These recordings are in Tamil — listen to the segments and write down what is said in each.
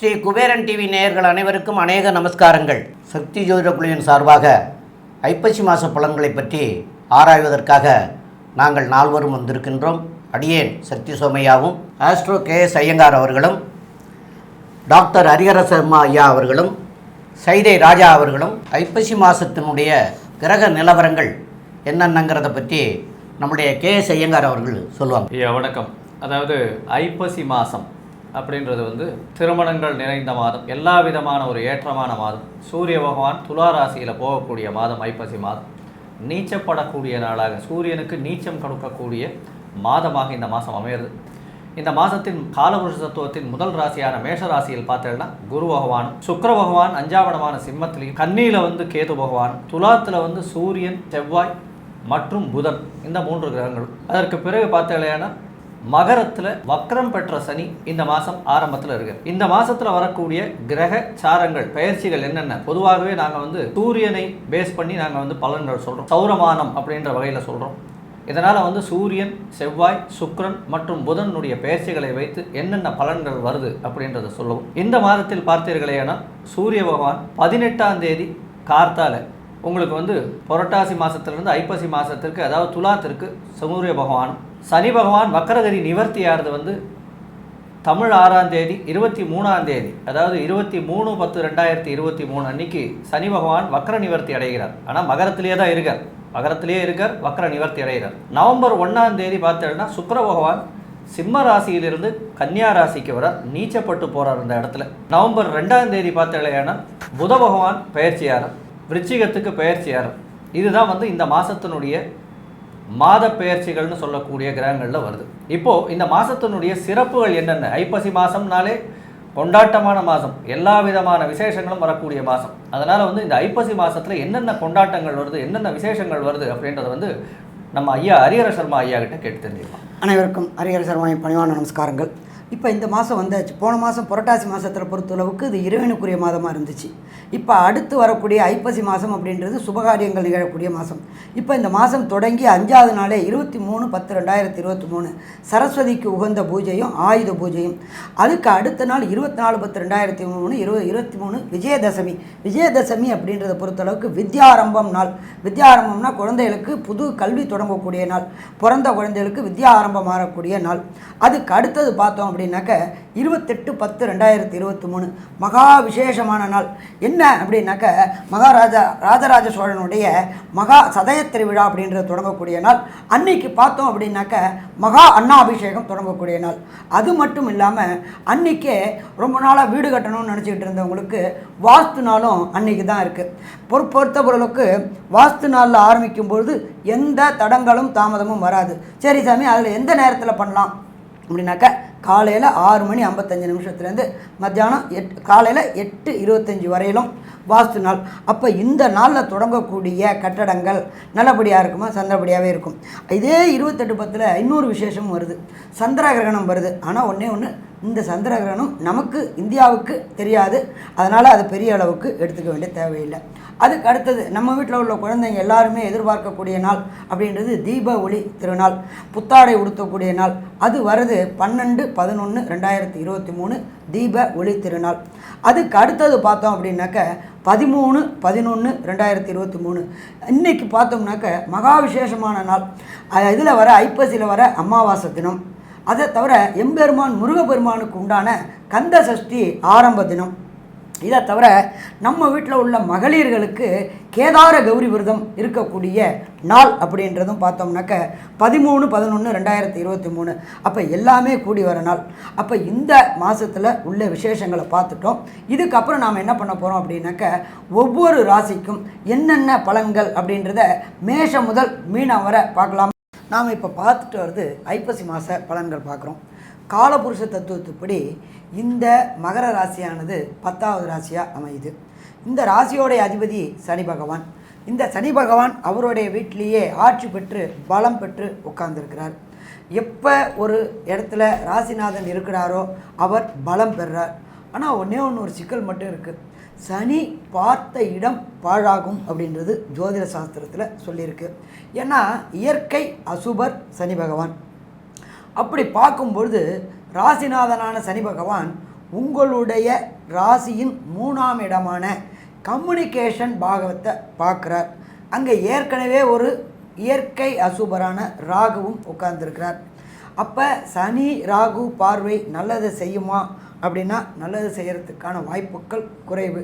ஸ்ரீ குபேரன் டிவி நேயர்கள் அனைவருக்கும் அநேக நமஸ்காரங்கள். சக்தி ஜோதிட குழுவின் சார்பாக ஐப்பசி மாத பலன்களை பற்றி ஆராய்வதற்காக நாங்கள் நால்வரும் வந்திருக்கின்றோம். அடியேன் சக்தி சோமையாவும் ஆஸ்ட்ரோ கே எஸ் ஐயங்கார் அவர்களும் டாக்டர் ஹரிஹர சர்மா ஐயா அவர்களும் சைதை ராஜா அவர்களும் ஐப்பசி மாதத்தினுடைய கிரக நிலவரங்கள் என்னென்னங்கிறத பற்றி நம்முடைய கே எஸ் ஐயங்கார் அவர்கள் சொல்லுவாங்க. ஐயா வணக்கம். அதாவது ஐப்பசி மாதம் அப்படின்றது வந்து திருமணங்கள் நிறைந்த மாதம் எல்லா விதமான ஒரு ஏற்றமான மாதம். சூரிய பகவான் துலா ராசியில் போகக்கூடிய மாதம் ஐப்பசி மாதம். நீச்சப்படக்கூடிய நாளாக சூரியனுக்கு நீச்சம் கொடுக்கக்கூடிய மாதமாக இந்த மாதம் அமையிறது. இந்த மாதத்தின் காலபுருஷ தத்துவத்தின் முதல் ராசியான மேஷ ராசியில் பார்த்தேன்னா குரு பகவானும் சுக்கிர பகவான் அஞ்சாவடமான சிம்மத்திலையும் கன்னியில் வந்து கேது பகவான் துலாத்தில் வந்து சூரியன் செவ்வாய் மற்றும் புதன் இந்த மூன்று கிரகங்களும். அதற்கு பிறகு பார்த்தீங்கன்னா மகரத்தில் வக்ரம் பெற்ற சனி இந்த மாதம் ஆரம்பத்தில் இருக்கு. இந்த மாதத்தில் வரக்கூடிய கிரக சாரங்கள் பயிற்சிகள் என்னென்ன? பொதுவாகவே நாங்கள் வந்து சூரியனை பேஸ் பண்ணி நாங்கள் வந்து பலன்கள் சொல்கிறோம் சௌரமானம் அப்படின்ற வகையில் சொல்கிறோம் இதனால் வந்து சூரியன் செவ்வாய் சுக்ரன் மற்றும் புதனுடைய பெயர்ச்சிகளை வைத்து என்னென்ன பலன்கள் வருது அப்படின்றத சொல்லவும். இந்த மாதத்தில் பார்த்தீர்களேனால் சூரிய பகவான் பதினெட்டாம் தேதி கார்த்தால உங்களுக்கு வந்து புரட்டாசி மாதத்துலேருந்து ஐப்பசி மாதத்திற்கு அதாவது துலாத்திற்கு சூரிய பகவான் சனி பகவான் வக்கரகதி நிவர்த்தியாகிறது வந்து தமிழ் ஆறாம் தேதி இருபத்தி மூணாம் தேதி அதாவது இருபத்தி மூணு பத்து ரெண்டாயிரத்தி இருபத்தி மூணு அன்னைக்கு சனி பகவான் வக்கர நிவர்த்தி அடைகிறார். ஆனால் மகரத்திலேயே தான் இருக்கார். மகரத்திலேயே இருக்கார் வக்கர நிவர்த்தி அடைகிறார். நவம்பர் ஒன்றாம் தேதி பார்த்தோம்னா சுக்கர பகவான் சிம்ம ராசியிலிருந்து கன்னியா ராசிக்கு வர நீச்சப்பட்டு போகிறார் இந்த இடத்துல. நவம்பர் ரெண்டாம் தேதி பார்த்தேன்னா புத பகவான் பெயர்ச்சியாரர் விருச்சிகத்துக்கு பெயர்ச்சியாரர் இதுதான் வந்து இந்த மாதத்தினுடைய மாத பெயர்ச்சிகள்னு சொல்லக்கூடிய கிரகங்களில் வருது. இப்போது இந்த மாதத்தினுடைய சிறப்புகள் என்னென்ன? ஐப்பசி மாதம்னாலே கொண்டாட்டமான மாதம் எல்லா விதமான விசேஷங்களும் வரக்கூடிய மாதம் அதனால் வந்து இந்த ஐப்பசி மாதத்தில் என்னென்ன கொண்டாட்டங்கள் வருது என்னென்ன விசேஷங்கள் வருது அப்படின்றத வந்து நம்ம ஐயா ஹரிஹர சர்மா ஐயா கிட்ட கேட்டு தெரிஞ்சுக்கலாம். அனைவருக்கும் ஹரிஹர சர்மாவின் பணிவான நமஸ்காரங்கள். இப்போ இந்த மாதம் வந்தாச்சு. போன மாதம் புரட்டாசி மாதத்தில் பொறுத்தளவுக்கு இது இறைவனுக்குரிய மாதமாக இருந்துச்சு. இப்போ அடுத்து வரக்கூடிய ஐப்பசி மாதம் அப்படின்றது சுபகாரியங்கள் நிகழக்கூடிய மாதம் இப்போ இந்த மாதம் தொடங்கி அஞ்சாவது நாளே இருபத்தி மூணு பத்து ரெண்டாயிரத்தி இருபத்தி மூணு. சரஸ்வதிக்கு உகந்த பூஜையும் ஆயுத பூஜையும். அதுக்கு அடுத்த நாள் இருபத்தி நாலு பத்து ரெண்டாயிரத்தி மூணு இருபது இருபத்தி மூணு விஜயதசமி. விஜயதசமி அப்படின்றத பொறுத்தளவுக்கு வித்யாரம்பம் நாள். வித்யாரம்பம்னா குழந்தைகளுக்கு புது கல்வி தொடங்கக்கூடிய நாள். பிறந்த குழந்தைகளுக்கு வித்யா ஆரம்பம் மாறக்கூடிய நாள். அதுக்கு அடுத்தது பார்த்தோம் அப்படின்னாக்க இருபத்தெட்டு பத்து ரெண்டாயிரத்தி இருபத்தி மூணு. மகா விசேஷமான நாள். என்ன அப்படின்னாக்க மகாராஜா ராஜராஜ சோழனுடைய மகா சதய திருவிழா அப்படின்றது தொடங்கக்கூடிய நாள். அன்னைக்கு பார்த்தோம் அப்படின்னாக்க மகா அன்னாபிஷேகம் தொடங்கக்கூடிய நாள். அது மட்டும் இல்லாமல் அன்னைக்கே ரொம்ப நாளாக வீடு கட்டணும்னு நினச்சிக்கிட்டு இருந்தவங்களுக்கு வாஸ்து நாளும் அன்னைக்கு தான் இருக்குது பொறு பொறுத்த பொருளுக்கு வாஸ்து நாளில் ஆரம்பிக்கும் பொழுது எந்த தடங்களும் தாமதமும் வராது. சரி சாமி அதில் எந்த நேரத்தில் பண்ணலாம்? அப்படின்னாக்க காலையில் ஆறு மணி ஐம்பத்தஞ்சு நிமிஷத்துலேருந்து மத்தியானம் எட் காலையில் எட்டு இருபத்தஞ்சி வரையிலும் வாஸ்து நாள். அப்போ இந்த நாளில் தொடங்கக்கூடிய கட்டடங்கள் நல்லபடியாக இருக்குமா? சந்திரபடியாகவே இருக்கும். இதே இருபத்தெட்டு பத்தில் இன்னொரு விசேஷமும் வருது. சந்திர கிரகணம் வருது. ஆனால் ஒன்றே ஒன்று இந்த சந்திர கிரகணம் நமக்கு இந்தியாவுக்கு தெரியாது. அதனால் அது பெரிய அளவுக்கு எடுத்துக்க வேண்டிய தேவையில்லை. அதுக்கு அடுத்தது நம்ம வீட்டில் உள்ள குழந்தைங்க எல்லாருமே எதிர்பார்க்கக்கூடிய நாள் அப்படின்றது தீப ஒளி திருநாள் புத்தாடை உடுத்தக்கூடிய நாள். அது வருது பன்னெண்டு பதினொன்று ரெண்டாயிரத்தி இருபத்தி மூணு தீப ஒளி திருநாள். அதுக்கு அடுத்தது பார்த்தோம் அப்படின்னாக்க பதிமூணு பதினொன்று ரெண்டாயிரத்தி இருபத்தி மூணு. இன்றைக்கி பார்த்தோம்னாக்க மகா விசேஷமான நாள் இதில் வர ஐப்பசியில் வர அமாவாசை தினம். அதை தவிர எம்பெருமான் முருகப்பெருமானுக்கு உண்டான கந்த சஷ்டி ஆரம்ப தினம். இதை தவிர நம்ம வீட்டில் உள்ள மகளிர்களுக்கு கேதார கௌரி விரதம் இருக்கக்கூடிய நாள் அப்படின்றதும் பார்த்தோம்னாக்க பதிமூணு பதினொன்று ரெண்டாயிரத்தி இருபத்தி மூணு. அப்போ எல்லாமே கூடி வர நாள். அப்போ இந்த மாதத்தில் உள்ள விசேஷங்களை பார்த்துட்டோம். இதுக்கப்புறம் நாம் என்ன பண்ண போகிறோம் அப்படின்னாக்க ஒவ்வொரு ராசிக்கும் என்னென்ன பலன்கள் அப்படின்றத மேஷம் முதல் மீனம் வரை பார்க்கலாம்? நாம் இப்போ பார்த்துட்டு வருது ஐப்பசி மாத பலன்கள் பார்க்குறோம். காலபுருஷ தத்துவத்துப்படி இந்த மகர ராசியானது பத்தாவது ராசியாக அமையுது. இந்த ராசியோடைய அதிபதி சனி பகவான். இந்த சனி பகவான் அவருடைய வீட்டிலேயே ஆட்சி பெற்று பலம் பெற்று உட்கார்ந்துருக்கிறார். எப்போ ஒரு இடத்துல ராசிநாதன் இருக்கிறாரோ அவர் பலம் பெறுறார். ஆனால் ஒன்றே ஒன்று ஒரு சிக்கல் மட்டும் இருக்குது சனி பார்த்த இடம் பாழாகும் அப்படின்றது ஜோதிட சாஸ்திரத்தில் சொல்லியிருக்கு. ஏன்னா இயற்கை அசுபர் சனி பகவான். அப்படி பார்க்கும்பொழுது ராசிநாதனான சனி பகவான் உங்களுடைய ராசியின் மூணாம் இடமான கம்யூனிகேஷன் பாகவத்தை பார்க்குறார். அங்கே ஏற்கனவே ஒரு இயற்கை அசுபரான ராகுவும் உட்கார்ந்துருக்கிறார். அப்போ சனி ராகு பார்வை நல்லதை செய்யுமா? அப்படின்னா நல்லது செய்கிறதுக்கான வாய்ப்புகள் குறைவு.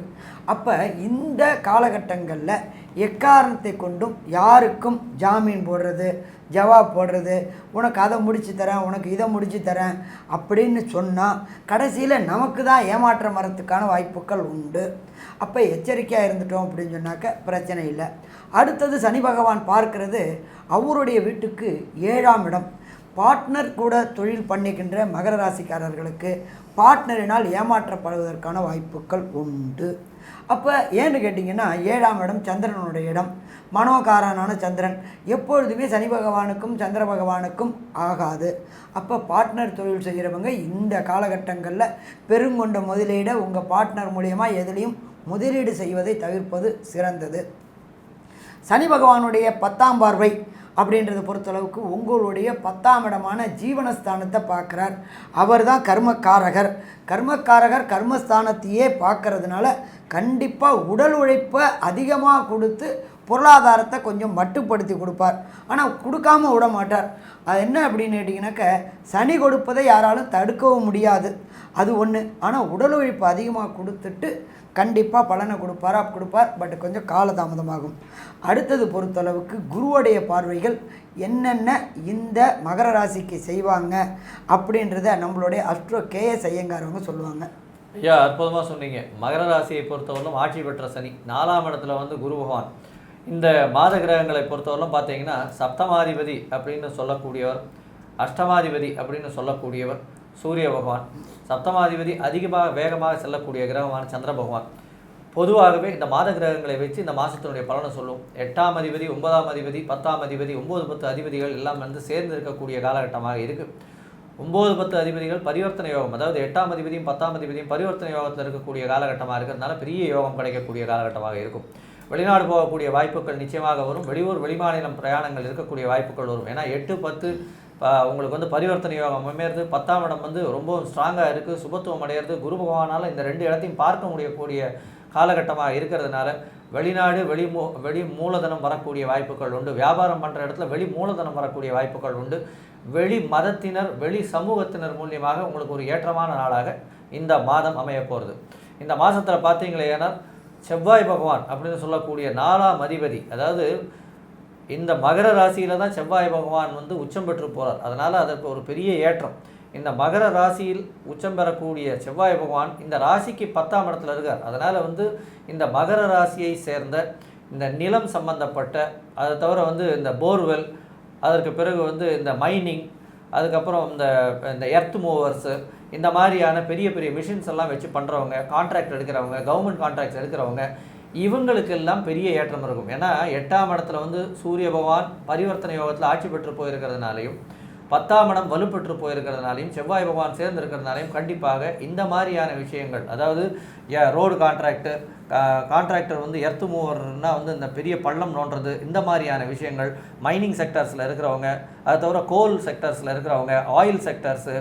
அப்போ இந்த காலகட்டங்களில் எக்காரணத்தை கொண்டும் யாருக்கும் ஜாமீன் போடுறது ஜவாப் போடுறது உனக்கு அதை முடித்து தரேன் உனக்கு இதை முடித்து தரேன் அப்படின்னு சொன்னால் கடைசியில் நமக்கு தான் ஏமாற்றம் வரத்துக்கான வாய்ப்புகள் உண்டு. அப்போ எச்சரிக்கையாக இருந்துட்டோம் அப்படின்னு சொன்னாக்க பிரச்சனை இல்லை. அடுத்தது சனி பகவான் பார்க்கிறது அவருடைய வீட்டுக்கு ஏழாம் இடம். பார்ட்னர் கூட தொழில் பண்ணிக்கின்ற மகர ராசிக்காரர்களுக்கு பார்ட்னரினால் ஏமாற்றப்படுவதற்கான வாய்ப்புகள் உண்டு. அப்போ ஏன்னு கேட்டிங்கன்னா ஏழாம் இடம் சந்திரனுடைய இடம். மனோகாரனான சந்திரன். எப்பொழுதுமே சனி பகவானுக்கும் சந்திர பகவானுக்கும் ஆகாது. அப்போ பார்ட்னர் தொழில் செய்கிறவங்க இந்த காலகட்டங்களில் பெருங்கொண்ட முதலீடை உங்கள் பார்ட்னர் மூலியமாக எதுலேயும் முதலீடு செய்வதை தவிர்ப்பது சிறந்தது. சனி பகவானுடைய பத்தாம் பார்வை அப்படின்றத பொறுத்தளவுக்கு உங்களுடைய பத்தாம் இடமான ஜீவனஸ்தானத்தை பார்க்குறார். அவர் தான் கர்மக்காரகர். கர்மக்காரகர் கர்மஸ்தானத்தையே பார்க்கறதுனால கண்டிப்பாக உடல் உழைப்பை அதிகமாக கொடுத்து பொருளாதாரத்தை கொஞ்சம் மட்டுப்படுத்தி கொடுப்பார். ஆனால் கொடுக்காம விட மாட்டார். அது என்ன அப்படின்னு கேட்டிங்கனாக்க சனி கொடுப்பதை யாராலும் தடுக்கவும் முடியாது. அது ஒன்று ஆனால் உடல் உழைப்பு அதிகமாக கொடுத்துட்டு கண்டிப்பாக பலனை கொடுப்பார் அப் கொடுப்பார் பட் கொஞ்சம் காலதாமதமாகும். அடுத்தது பொறுத்தளவுக்கு குருவுடைய பார்வைகள் என்னென்ன இந்த மகர ராசிக்கு செய்வாங்க அப்படின்றத நம்மளுடைய அஸ்ட்ரோ கேஎஸ் ஐயங்காரவங்க சொல்லுவாங்க. ஐயா அற்புதமாக சொன்னீங்க. மகர ராசியை பொறுத்தவரையிலும் ஆட்சி பெற்ற சனி நாலாம் இடத்துல வந்து குரு பகவான். இந்த மாத கிரகங்களை பொறுத்தவரையிலும் பார்த்தீங்கன்னா சப்தமாதிபதி அப்படின்னு சொல்லக்கூடியவர் அஷ்டமாதிபதி அப்படின்னு சொல்லக்கூடியவர் சூரிய பகவான் சப்தமாதிபதி அதிகமாக வேகமாக செல்லக்கூடிய கிரகமான சந்திர பகவான். பொதுவாகவே இந்த மாத கிரகங்களை வச்சு இந்த மாதத்தினுடைய பலனை சொல்லும். எட்டாம் அதிபதி ஒன்பதாம் அதிபதி பத்தாம் அதிபதி ஒம்பது பத்து அதிபதிகள் எல்லாம் வந்து சேர்ந்து இருக்கக்கூடிய காலகட்டமாக இருக்குது ஒம்பது பத்து அதிபதிகள் பரிவர்த்தனை யோகம். அதாவது எட்டாம் அதிபதியும் பத்தாம் அதிபதியும் பரிவர்த்தனை யோகத்தில் இருக்கக்கூடிய காலகட்டமாக இருக்கிறதுனால பெரிய யோகம் கிடைக்கக்கூடிய காலகட்டமாக இருக்கும். வெளிநாடு போகக்கூடிய வாய்ப்புகள் நிச்சயமாக வரும். வெளியூர் வெளிமாநிலம் பிரயாணங்கள் இருக்கக்கூடிய வாய்ப்புகள் வரும். ஏன்னா எட்டு பத்து உங்களுக்கு வந்து பரிவர்த்தனை யோகம் அமையிறது பத்தாம் இடம் வந்து ரொம்ப ஸ்ட்ராங்காக இருக்குது சுபத்துவம் அடையிறது. குரு பகவானால் இந்த ரெண்டு இடத்தையும் பார்க்க முடியக்கூடிய காலகட்டமாக இருக்கிறதுனால வெளிநாடு வெளி மூ வெளி மூலதனம் வரக்கூடிய வாய்ப்புகள் உண்டு. வியாபாரம் பண்ணுற இடத்துல வெளி மூலதனம் வரக்கூடிய வாய்ப்புகள் உண்டு. வெளி மதத்தினர் வெளி சமூகத்தினர் மூலியமாக உங்களுக்கு ஒரு ஏற்றமான நாளாக இந்த மாதம் அமைய போகிறது இந்த மாதத்தில் பார்த்தீங்களேனா செவ்வாய் பகவான் அப்படின்னு சொல்லக்கூடிய நாலாம் அதிபதி அதாவது இந்த மகர ராசியில் தான் செவ்வாய் பகவான் வந்து உச்சம் பெற்று போகிறார் அதனால் அதற்கு ஒரு பெரிய ஏற்றம். இந்த மகர ராசியில் உச்சம் பெறக்கூடிய செவ்வாய் பகவான் இந்த ராசிக்கு பத்தாம் இடத்துல இருக்கார். அதனால் வந்து இந்த மகர ராசியை சேர்ந்த இந்த நிலம் சம்பந்தப்பட்ட அதை தவிர வந்து இந்த போர்வெல் அதற்கு பிறகு வந்து இந்த மைனிங் அதுக்கப்புறம் இந்த இந்த எர்த் மூவர்ஸு இந்த மாதிரியான பெரிய பெரிய மிஷின்ஸ் எல்லாம் வச்சு பண்ணுறவங்க கான்ட்ராக்ட் எடுக்கிறவங்க கவர்மெண்ட் கான்ட்ராக்ட்ஸ் எடுக்கிறவங்க இவங்களுக்கெல்லாம் பெரிய ஏற்றம் இருக்கும். ஏன்னா எட்டாம் இடத்துல வந்து சூரிய பகவான் பரிவர்த்தனை யோகத்தில் ஆட்சி பெற்று போயிருக்கிறதுனாலையும் பத்தாம் இடம் வலுப்பெற்று போயிருக்கிறதுனாலையும் செவ்வாய் பகவான் சேர்ந்திருக்கிறதுனாலையும் கண்டிப்பாக இந்த மாதிரியான விஷயங்கள் அதாவது ரோடு கான்ட்ராக்டு கான்ட்ராக்டர் வந்து எர்த்து மூவர்னா வந்து இந்த பெரிய பள்ளம் நோண்டுறது இந்த மாதிரியான விஷயங்கள். மைனிங் செக்டர்ஸில் இருக்கிறவங்க அது தவிர கோல் செக்டர்ஸில் இருக்கிறவங்க ஆயில் செக்டர்ஸு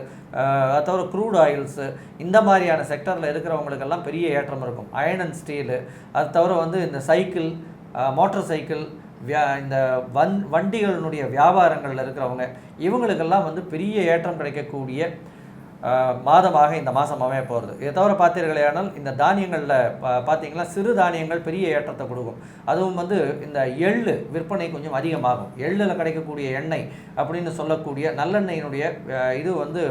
அது தவிர க்ரூட் ஆயில்ஸு இந்த மாதிரியான செக்டரில் இருக்கிறவங்களுக்கெல்லாம் பெரிய ஏற்றம் இருக்கும். அயன் அண்ட் ஸ்டீலு அது தவிர வந்து இந்த சைக்கிள் மோட்டார் சைக்கிள் வியா இந்த வன் வண்டிகளினுடைய வியாபாரங்களில் இருக்கிறவங்க இவங்களுக்கெல்லாம் வந்து பெரிய ஏற்றம் கிடைக்கக்கூடிய மாதமாக இந்த மாதம் அமைய போகிறது இதை தவிர பார்த்தீர்களேயானால் இந்த தானியங்களில் பா பார்த்தீங்கன்னா சிறு தானியங்கள் பெரிய ஏற்றத்தை கொடுக்கும். அதுவும் வந்து இந்த எள்ளு விற்பனை கொஞ்சம் அதிகமாகும். எள்ளில் கிடைக்கக்கூடிய எண்ணெய் அப்படின்னு சொல்லக்கூடிய நல்லெண்ணெயினுடைய இது வந்து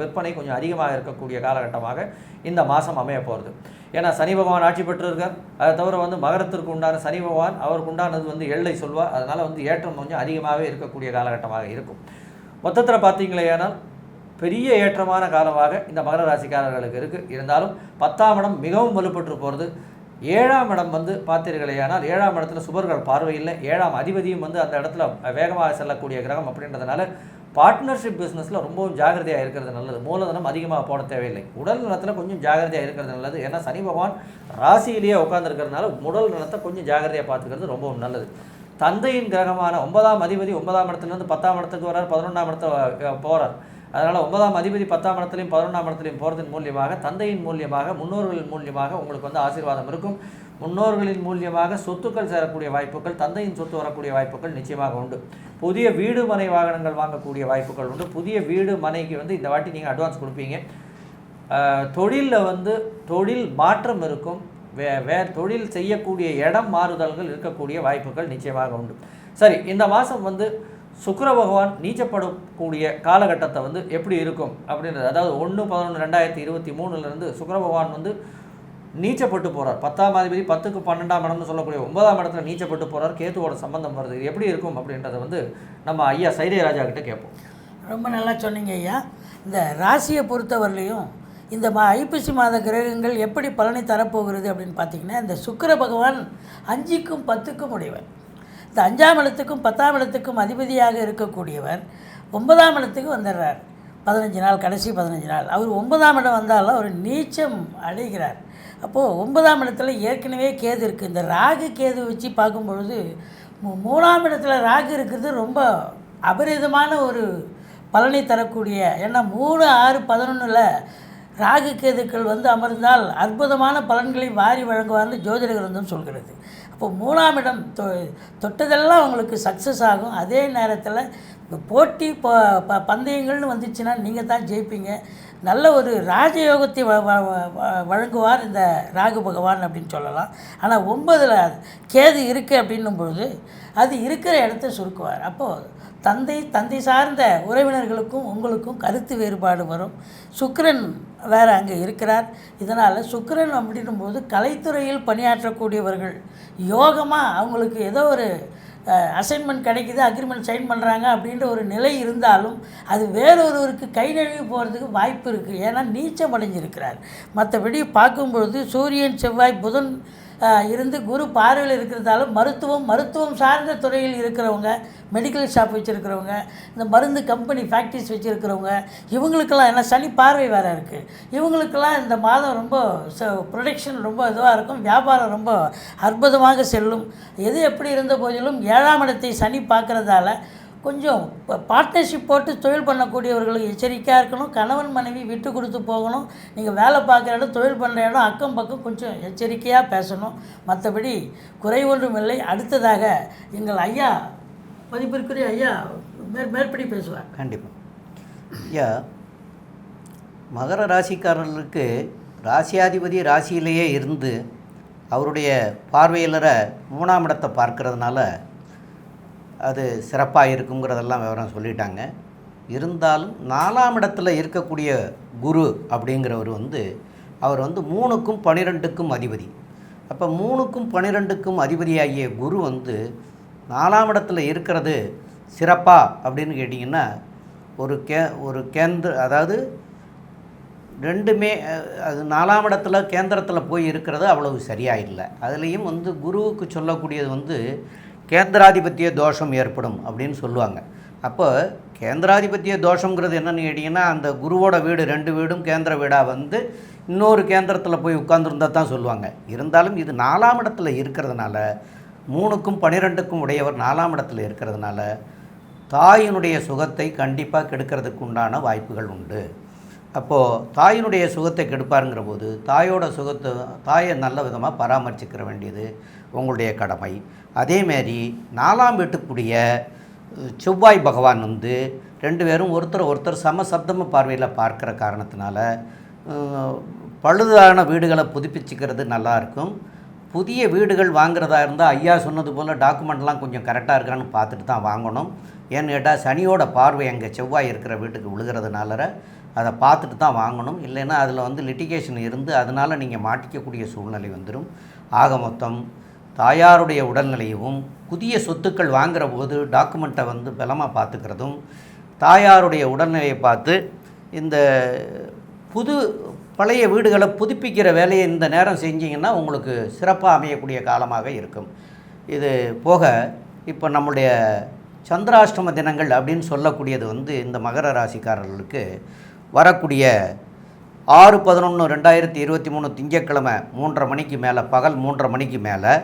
விற்பனை கொஞ்சம் அதிகமாக இருக்கக்கூடிய காலகட்டமாக இந்த மாதம் அமைய போகிறது ஏன்னா சனி பகவான் ஆட்சி பெற்றிருக்கார். அதை தவிர வந்து மகரத்திற்கு உண்டான சனி பகவான் அவருக்கு உண்டானது வந்து எள்ளை சொல்வார் அதனால் வந்து ஏற்றம் கொஞ்சம் அதிகமாகவே இருக்கக்கூடிய காலகட்டமாக இருக்கும். மொத்தத்தில் பார்த்தீங்களேயானால் பெரிய ஏற்றமான காலமாக இந்த மகர ராசிக்காரர்களுக்கு இருக்குது இருந்தாலும் பத்தாம் இடம் மிகவும் வலுப்பட்டு போகிறது ஏழாம் இடம் வந்து பார்த்தீர்களேயானால் ஏழாம் இடத்துல சுபர்கள் பார்வையில்லை. ஏழாம் அதிபதியும் வந்து அந்த இடத்துல வேகமாக செல்லக்கூடிய கிரகம் அப்படின்றதுனால பார்ட்னர்ஷிப் பிஸ்னஸில் ரொம்பவும் ஜாகிரதையாக இருக்கிறது நல்லது. மூலதனம் அதிகமாக போட தேவையில்லை. உடல் நலத்தில் கொஞ்சம் ஜாகிரதையாக இருக்கிறது நல்லது. ஏன்னா சனி பகவான் ராசியிலேயே உட்காந்துருக்கிறதுனால உடல் நலத்தை கொஞ்சம் ஜாகிரதையாக பார்த்துக்கிறது ரொம்பவும் நல்லது. தந்தையின் கிரகமான ஒன்பதாம் அதிபதி ஒன்பதாம் இடத்துலேருந்து பத்தாம் இடத்துக்கு வரார் பதினொன்றாம் இடத்துல போகிறார் அதனால் ஒன்பதாம் அதிபதி பத்தாம் இடத்துலையும் பதினொன்றாம் இடத்துலையும் போகிறதன் மூலியமாக தந்தையின் மூலியமாக முன்னோர்களின் மூலியமாக உங்களுக்கு வந்து ஆசீர்வாதம் இருக்கும். முன்னோர்களின் மூலியமாக சொத்துக்கள் சேரக்கூடிய வாய்ப்புகள் தந்தையின் சொத்து வரக்கூடிய வாய்ப்புகள் நிச்சயமாக உண்டு. புதிய வீடு மனை வாகனங்கள் வாங்கக்கூடிய வாய்ப்புகள் உண்டு. புதிய வீடு மனைக்கு வந்து இந்த வாட்டி நீங்கள் அட்வான்ஸ் கொடுப்பீங்க. தொழிலில் வந்து தொழில் மாற்றம் இருக்கும். வே வே தொழில் செய்யக்கூடிய இடம் மாறுதல்கள் இருக்கக்கூடிய வாய்ப்புகள் நிச்சயமாக உண்டு. சரி இந்த மாதம் வந்து சுக்கர பகவான் நீச்சப்படக்கூடிய காலகட்டத்தை வந்து எப்படி இருக்கும் அப்படின்றது. அதாவது ஒன்று பதினொன்று ரெண்டாயிரத்தி இருபத்தி மூணுலேருந்து சுக்கர பகவான் வந்து நீச்சப்பட்டு போகிறார் பத்தாம் அதிபதி பத்துக்கு பன்னெண்டாம் இடம்னு சொல்லக்கூடிய ஒன்பதாம் இடத்துல நீச்சப்பட்டு போகிறார் கேத்துவோட சம்பந்தம் வருது. எப்படி இருக்கும் அப்படின்றத வந்து நம்ம ஐயா சைதே கிட்ட கேட்போம். ரொம்ப நல்லா சொன்னீங்க ஐயா. இந்த ராசியை பொறுத்தவரையிலையும் இந்த மா ஐப்பசி மாத கிரகங்கள் எப்படி பலனை தரப்போகிறது அப்படின்னு பார்த்தீங்கன்னா இந்த சுக்கிர பகவான் அஞ்சுக்கும் பத்துக்கும் உடையவர். இந்த அஞ்சாம் இடத்துக்கும் பத்தாம் இடத்துக்கும் அதிபதியாக இருக்கக்கூடியவர் ஒன்பதாம் இடத்துக்கு வந்துடுறார். பதினஞ்சு நாள் கடைசி பதினஞ்சு நாள். அவர் ஒன்பதாம் இடம் வந்தாலும் அவர் நீச்சம் அடைகிறார். அப்போது ஒன்பதாம் இடத்துல ஏற்கனவே கேது இருக்குது இந்த ராகு கேது வச்சு பார்க்கும் பொழுது மூணாம் இடத்துல ராகு இருக்கிறது ரொம்ப அபரிதமான ஒரு பலனை தரக்கூடிய ஏன்னா மூணு ஆறு பதினொன்றில் ராகு கேதுக்கள் வந்து அமர்ந்தால் அற்புதமான பலன்களை வாரி வழங்குவார்னு ஜோதிட கிரந்தம் சொல்கிறது. இப்போ மூணாம் இடம் தொ தொட்டதெல்லாம் உங்களுக்கு சக்ஸஸ் ஆகும். அதே நேரத்தில் இப்போ போட்டி ப ப பந்தயங்கள்னு வந்துச்சுன்னா நீங்கள் தான் ஜெயிப்பீங்க. நல்ல ஒரு ராஜயோகத்தை வ- வ- வழங்குவார் இந்த ராகு பகவான் அப்படின்னு சொல்லலாம். ஆனால் ஒன்பதில் கேது இருக்குது அப்படின்னும் பொழுது அது இருக்கிற இடத்த சுருக்குவார். அப்போது தந்தை தந்தை சார்ந்த உறவினர்களுக்கும் உங்களுக்கும் கருத்து வேறுபாடு வரும். சுக்கரன் வேறு அங்கே இருக்கிறார். இதனால் சுக்கரன் அப்படின்னும் போது கலைத்துறையில் பணியாற்றக்கூடியவர்கள் யோகமாக அவங்களுக்கு ஏதோ ஒரு அசைன்மெண்ட் கிடைக்குது அக்ரிமெண்ட் சைன் பண்ணுறாங்க அப்படின்ற ஒரு நிலை இருந்தாலும் அது வேறொருவருக்கு கை நழுவி போகிறதுக்கு வாய்ப்பு இருக்குது ஏன்னா நீச்சம் அடைஞ்சிருக்கிறார். மற்றபடி பார்க்கும்பொழுது சூரியன் செவ்வாய் புதன் இருந்து குரு பார்வையில் இருக்கிறதால மருத்துவம் மருத்துவம் சார்ந்த துறையில் இருக்கிறவங்க மெடிக்கல் ஷாப் வச்சுருக்கிறவங்க இந்த மருந்து கம்பெனி ஃபேக்ட்ரிஸ் வச்சுருக்கிறவங்க இவங்களுக்கெல்லாம் ஏன்னா சனி பார்வை வேறு இருக்குது இவங்களுக்கெல்லாம் இந்த மாதம் ரொம்ப ப்ரொடக்ஷன் ரொம்ப இதுவாக இருக்கும். வியாபாரம் ரொம்ப அற்புதமாக செல்லும். எது எப்படி இருந்த போதிலும் ஏழாம் இடத்தை சனி பார்க்குறதால கொஞ்சம் பார்ட்னர்ஷிப் போட்டு தொழில் பண்ணக்கூடியவர்களுக்கு எச்சரிக்கையாக இருக்கணும். கணவன் மனைவி விட்டு கொடுத்து போகணும். நீங்கள் வேலை பார்க்குற இடம் தொழில் பண்ணுற இடம் அக்கம் பக்கம் கொஞ்சம் எச்சரிக்கையாக பேசணும். மற்றபடி குறை ஒன்றும் இல்லை. அடுத்ததாக எங்கள் ஐயா மதிப்பிற்குரிய ஐயா மேற் மேற்படி பேசுவார். கண்டிப்பாக ஐயா மகர ராசிக்காரர்களுக்கு ராசியாதிபதி ராசியிலேயே இருந்து அவருடைய பார்வையாளரை மூணாம் இடத்தை பார்க்கறதுனால அது சிறப்பாக இருக்குங்கிறதெல்லாம் விவரம் சொல்லிட்டாங்க. இருந்தாலும் நாலாம் இடத்துல இருக்கக்கூடிய குரு அப்படிங்கிறவர் வந்து அவர் வந்து மூணுக்கும் பன்னிரெண்டுக்கும் அதிபதி. அப்போ மூணுக்கும் பனிரெண்டுக்கும் அதிபதியாகிய குரு வந்து நாலாம் இடத்துல இருக்கிறது சிறப்பா அப்படின்னு கேட்டிங்கன்னா ஒரு கே ஒரு கேந்திர அதாவது ரெண்டுமே அது நாலாம் இடத்துல கேந்திரத்தில் போய் இருக்கிறது அவ்வளவு சரியாக இல்லை. அதுலேயும் வந்து குருவுக்கு சொல்லக்கூடியது வந்து கேந்திராதிபத்திய தோஷம் ஏற்படும் அப்படின்னு சொல்லுவாங்க. அப்போ கேந்திராதிபத்திய தோஷங்கிறது என்னென்னு கேட்டிங்கன்னா அந்த குருவோட வீடு ரெண்டு வீடும் கேந்திர வீடாக வந்து இன்னொரு கேந்திரத்தில் போய் உட்காந்துருந்தா தான் சொல்லுவாங்க. இருந்தாலும் இது நாலாம் இடத்துல இருக்கிறதுனால மூணுக்கும் பனிரெண்டுக்கும் உடையவர் நாலாம் இடத்துல இருக்கிறதுனால தாயினுடைய சுகத்தை கண்டிப்பாக கெடுக்கிறதுக்கு உண்டான வாய்ப்புகள் உண்டு. அப்போது தாயினுடைய சுகத்தை கெடுப்பாருங்கிற போது தாயோட சுகத்தை தாயை நல்ல விதமாக பராமரிச்சுக்கிற வேண்டியது உங்களுடைய கடமை. அதேமாரி நாலாம் வீட்டுக்குரிய செவ்வாய் பகவான் வந்து ரெண்டு பேரும் ஒருத்தர் ஒருத்தர் சமசப்தம பார்வையில் பார்க்குற காரணத்தினால பழுதான வீடுகளை புதுப்பிச்சுக்கிறது நல்லாயிருக்கும் புதிய வீடுகள் வாங்குறதா இருந்தால் ஐயா சொன்னது போல் டாக்குமெண்ட்லாம் கொஞ்சம் கரெக்டாக இருக்கான்னு பார்த்துட்டு தான் வாங்கணும். ஏன்னு கேட்டால் சனியோட பார்வை அங்கே செவ்வாய் இருக்கிற வீட்டுக்கு விழுகிறதுனால அதை பார்த்துட்டு தான் வாங்கணும். இல்லைன்னா அதில் வந்து லிட்டிகேஷன் இருந்து அதனால் நீங்கள் மாட்டிக்கக்கூடிய சூழ்நிலை வந்துடும் ஆக மொத்தம் தாயாருடைய உடல்நிலையவும் புதிய சொத்துக்கள் வாங்குகிற போது டாக்குமெண்ட்டை வந்து பலமாக பார்த்துக்கிறதும் தாயாருடைய உடல்நிலையை பார்த்து இந்த புது பழைய வீடுகளை புதுப்பிக்கிற வேலையை இந்த நேரம் செஞ்சிங்கன்னா உங்களுக்கு சிறப்பாக அமையக்கூடிய காலமாக இருக்கும். இது போக இப்போ நம்முடைய சந்திராஷ்டம தினங்கள் அப்படின்னு சொல்லக்கூடியது வந்து இந்த மகர ராசிக்காரர்களுக்கு வரக்கூடிய ஆறு பதினொன்று ரெண்டாயிரத்தி இருபத்தி மூணு திங்கட்கிழமை மூன்றரை மணிக்கு மேலே பகல் மூன்றரை மணிக்கு மேலே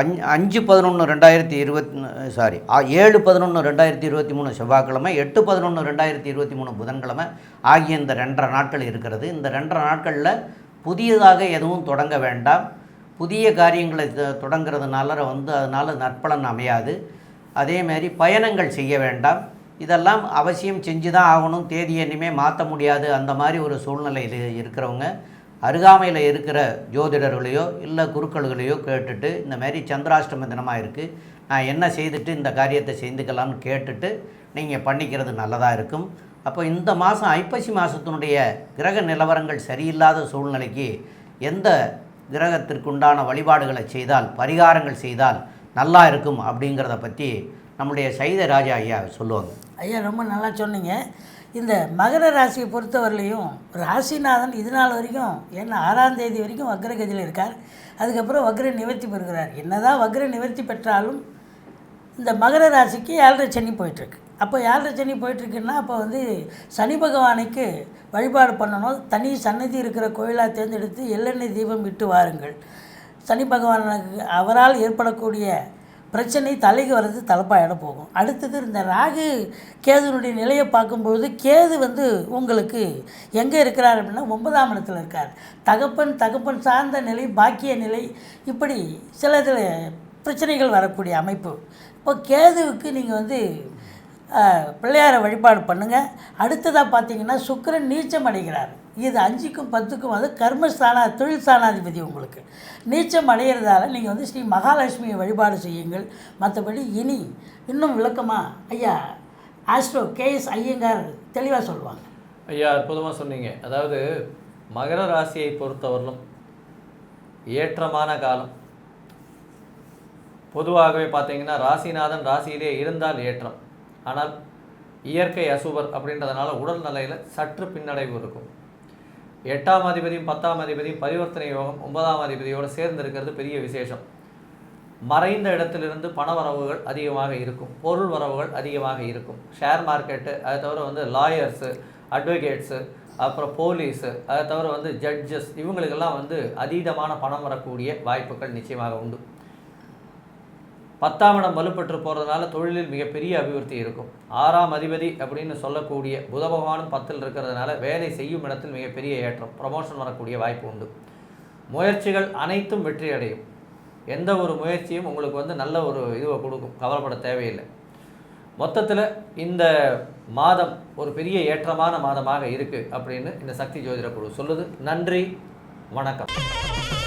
அஞ்சு அஞ்சு பதினொன்று ரெண்டாயிரத்தி இருபத்தி சாரி ஏழு பதினொன்று ரெண்டாயிரத்தி இருபத்தி மூணு செவ்வாய்க்கிழமை எட்டு பதினொன்று ரெண்டாயிரத்தி இருபத்தி மூணு புதன்கிழமை ஆகிய இந்த ரெண்டரை நாட்கள் இருக்கிறது. இந்த ரெண்டரை நாட்களில் புதியதாக எதுவும் தொடங்க வேண்டாம். புதிய காரியங்களை தொடங்கிறதுனால தொடங்குறதுனால வந்து அதனால் நற்பலன் அமையாது. அதேமாரி பயணங்கள் செய்ய வேண்டாம். இதெல்லாம் அவசியம் செஞ்சு தான் ஆகணும். தேதி இனிமேல் மாற்ற முடியாது. அந்த மாதிரி ஒரு சூழ்நிலையில் இருக்கிறவங்க அருகாமையில் இருக்கிற ஜோதிடர்களையோ இல்லை குருக்கள்களையோ கேட்டுட்டு இந்த மாதிரி சந்திராஷ்டம தினமாக இருக்குது நான் என்ன செய்துட்டு இந்த காரியத்தை செய்துக்கலாம்னு கேட்டுட்டு நீங்கள் பண்ணிக்கிறது நல்லதாக இருக்கும். அப்போ இந்த மாதம் ஐப்பசி மாதத்தினுடைய கிரக நிலவரங்கள் சரியில்லாத சூழ்நிலைக்கு எந்த கிரகத்திற்குண்டான வழிபாடுகளை செய்தால் பரிகாரங்கள் செய்தால் நல்லா இருக்கும் அப்படிங்கிறத பற்றி நம்முடைய சைத ராஜா ஐயா சொல்லுவாங்க. ஐயா ரொம்ப நல்லா சொன்னீங்க. இந்த மகர ராசியை பொறுத்தவரையிலையும் ராசிநாதன் இது நாள் வரைக்கும் ஏன்னா ஆறாம் தேதி வரைக்கும் வக்ரகதியில் இருக்கார். அதுக்கப்புறம் வக்ர நிவர்த்தி பெறுகிறார். என்னதான் வக்ர நிவர்த்தி பெற்றாலும் இந்த மகர ராசிக்கு ஏழரை சனி போயிட்டுருக்கு. அப்போ ஏழரை சனி போயிட்டுருக்குன்னா அப்போ வந்து சனி பகவானுக்கு வழிபாடு பண்ணணும். தனி சன்னதி இருக்கிற கோயிலாக தேர்ந்தெடுத்து எள்ளெண்ணெய் தீபம் விட்டு வாருங்கள். சனி பகவானுக்கு அவரால் ஏற்படக்கூடிய பிரச்சனை தலைக்கு வர்றது தலைப்பாயிட போகும். அடுத்தது இந்த ராகு கேதுனுடைய நிலையை பார்க்கும்பொழுது கேது வந்து உங்களுக்கு எங்கே இருக்கிறார் அப்படின்னா ஒன்பதாம் இடத்துல இருக்கார். தகப்பன் தகப்பன் சார்ந்த நிலை பாக்கிய நிலை இப்படி சில இதில் பிரச்சனைகள் வரக்கூடிய அமைப்பு. இப்போ கேதுவுக்கு நீங்கள் வந்து பிள்ளையாரை வழிபாடு பண்ணுங்கள் அடுத்ததாக பார்த்தீங்கன்னா சுக்கிரன் நீச்சம் அடைகிறார். இது அஞ்சுக்கும் பத்துக்கும் வந்து கர்மஸ்தான தொழில் ஸ்தானாதிபதி உங்களுக்கு. நீச்சம் அடைகிறதால நீங்கள் வந்து ஸ்ரீ மகாலட்சுமியை வழிபாடு செய்யுங்கள். மற்றபடி இனி இன்னும் விளக்கமாக ஐயா ஆஸ்ட்ரோ கேஎஸ் ஐயங்கார் தெளிவாக சொல்லுவாங்க. ஐயா அற்புதமாக சொன்னீங்க. அதாவது மகர ராசியை பொறுத்தவரையிலும் ஏற்றமான காலம். பொதுவாகவே பார்த்தீங்கன்னா ராசிநாதன் ராசியிலே இருந்தால் ஏற்றம். ஆனால் இயற்கை அசுபர் அப்படின்றதுனால உடல் நிலையில் சற்று பின்னடைவு இருக்கும். எட்டாம் அதிபதியும் பத்தாம் அதிபதியும் பரிவர்த்தனை யோகம் ஒன்பதாம் அதிபதியோடு சேர்ந்து இருக்கிறது பெரிய விசேஷம். மறைந்த இடத்திலிருந்து பண வரவுகள் அதிகமாக இருக்கும். பொருள் வரவுகள் அதிகமாக இருக்கும். ஷேர் மார்க்கெட்டு அதை தவிர வந்து லாயர்ஸு அட்வொகேட்ஸு அப்புறம் போலீஸு அதை தவிர வந்து ஜட்ஜஸ் இவங்களுக்கெல்லாம் வந்து அதீதமான பணம் வரக்கூடிய வாய்ப்புகள் நிச்சயமாக உண்டு. பத்தாம் இடம் வலுப்பெற்று போகிறதுனால தொழிலில் மிகப்பெரிய அபிவிருத்தி இருக்கும். ஆறாம் அதிபதி அப்படின்னு சொல்லக்கூடிய புத பகவானும் பத்தில் இருக்கிறதுனால வேலை செய்யும் இடத்தில் மிகப்பெரிய ஏற்றம் ப்ரமோஷன் வரக்கூடிய வாய்ப்பு உண்டு. முயற்சிகள் அனைத்தும் வெற்றி அடையும். எந்த ஒரு முயற்சியும் உங்களுக்கு வந்து நல்ல ஒரு இதுவை கொடுக்கும். கவலைப்பட தேவையில்லை. மொத்தத்தில் இந்த மாதம் ஒரு பெரிய ஏற்றமான மாதமாக இருக்குது அப்படின்னு இந்த சக்தி ஜோதிட குழு சொல்லுது. நன்றி வணக்கம்.